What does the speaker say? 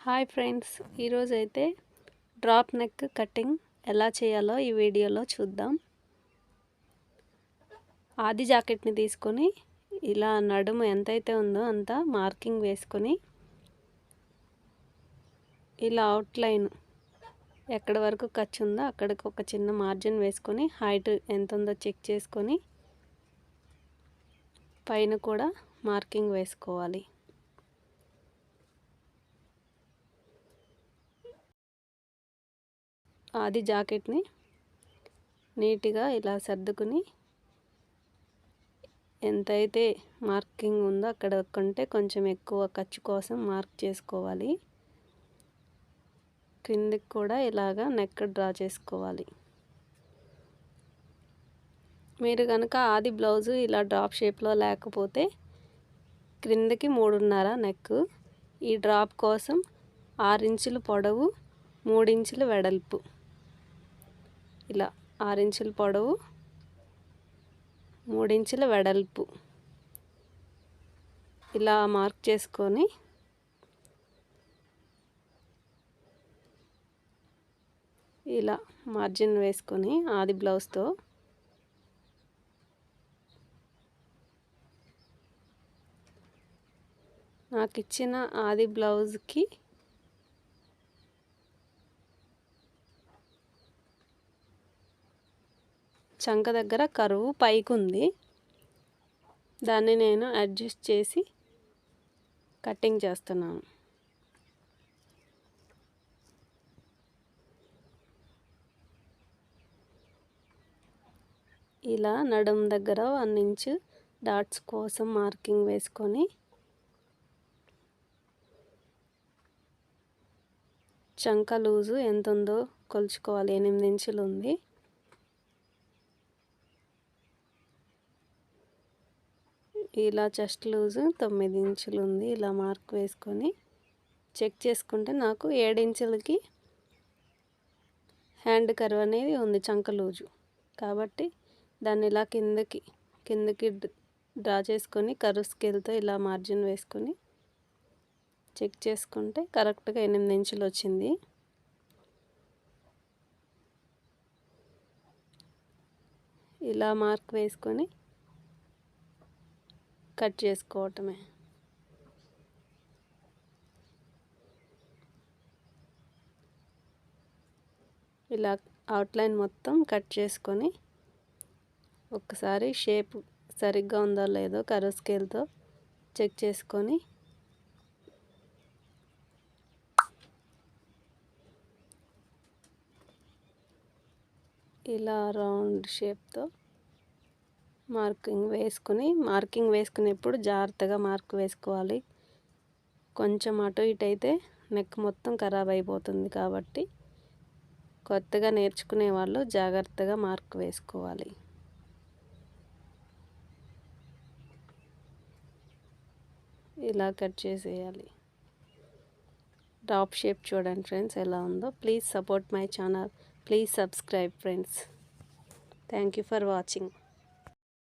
Hi friends ఈరోజు అయితే drop neck cutting ఎలా చేయాలో ఈ వీడియోలో చూద్దాం. ఆది జాకెట్ని తీసుకొని ఇలా నడుము ఎంతైతే ఉందో అంత మార్కింగ్ వేసుకొని ఇలా అవుట్లైన్ ఎక్కడి వరకు ఖర్చు ఉందో అక్కడికి ఒక చిన్న మార్జిన్ వేసుకొని హైట్ ఎంత ఉందో చెక్ చేసుకొని పైన కూడా మార్కింగ్ వేసుకోవాలి. ఆది జాకెట్ని నీట్గా ఇలా సర్దుకుని ఎంతైతే మార్కింగ్ ఉందో అక్కడ కంటే కొంచెం ఎక్కువ ఖర్చు కోసం మార్క్ చేసుకోవాలి. కిందికి కూడా ఇలాగా నెక్ డ్రా చేసుకోవాలి. మీరు కనుక ఆది బ్లౌజు ఇలా డ్రాప్ షేప్లో లేకపోతే క్రిందకి మూడున్నర నెక్ ఈ డ్రాప్ కోసం ఆరించులు పొడవు మూడించులు వెడల్పు. ఇలా ఆరించుల పొడవు మూడించుల వెడల్పు. ఇలా మార్క్ చేసుకొని ఇలా మార్జిన్ వేసుకొని ఆది బ్లౌజ్తో నాకు ఇచ్చిన ఆది బ్లౌజ్కి చంక దగ్గర కరువు పైకి ఉంది దాన్ని నేను అడ్జస్ట్ చేసి కట్టింగ్ చేస్తున్నాను. ఇలా నడుం దగ్గర వన్ ఇంచ్ డాట్స్ కోసం మార్కింగ్ వేసుకొని చంక లూజు ఎంత ఉందో కొలుచుకోవాలి. ఎనిమిది ఇంచులు ఉంది ఇలా చెస్ట్ లూజు తొమ్మిది ఇంచులు ఉంది. ఇలా మార్క్ వేసుకొని చెక్ చేసుకుంటే నాకు ఇంచులకి హ్యాండ్ కర్వ్ అనేది ఉంది చంక లూజు. కాబట్టి దాన్ని ఇలా కిందకి కిందకి డ్రా చేసుకొని కరువు స్కేల్తో ఇలా మార్జిన్ వేసుకొని చెక్ చేసుకుంటే కరెక్ట్గా ఎనిమిది ఇంచులు వచ్చింది. ఇలా మార్క్ వేసుకొని కట్ చేసుకోవటమే. ఇలా అవుట్లైన్ మొత్తం కట్ చేసుకొని ఒక్కసారి షేప్ సరిగ్గా ఉందో లేదో కరో స్కేల్తో చెక్ చేసుకొని ఇలా రౌండ్ షేప్తో మార్కింగ్ వేసుకుని మార్కింగ్ వేసుకునేప్పుడు జాగ్రత్తగా మార్క్ వేసుకోవాలి. కొంచెం అటు ఇటు అయితే నెక్ మొత్తం ఖరాబ్ అయిపోతుంది కాబట్టి కొత్తగా నేర్చుకునే వాళ్ళు జాగ్రత్తగా మార్క్ వేసుకోవాలి. ఇలా కట్ చేసేయాలి. టాప్ షేప్ చూడండి ఫ్రెండ్స్ ఎలా ఉందో. Please support my channel. Please subscribe friends. Thank you for watching.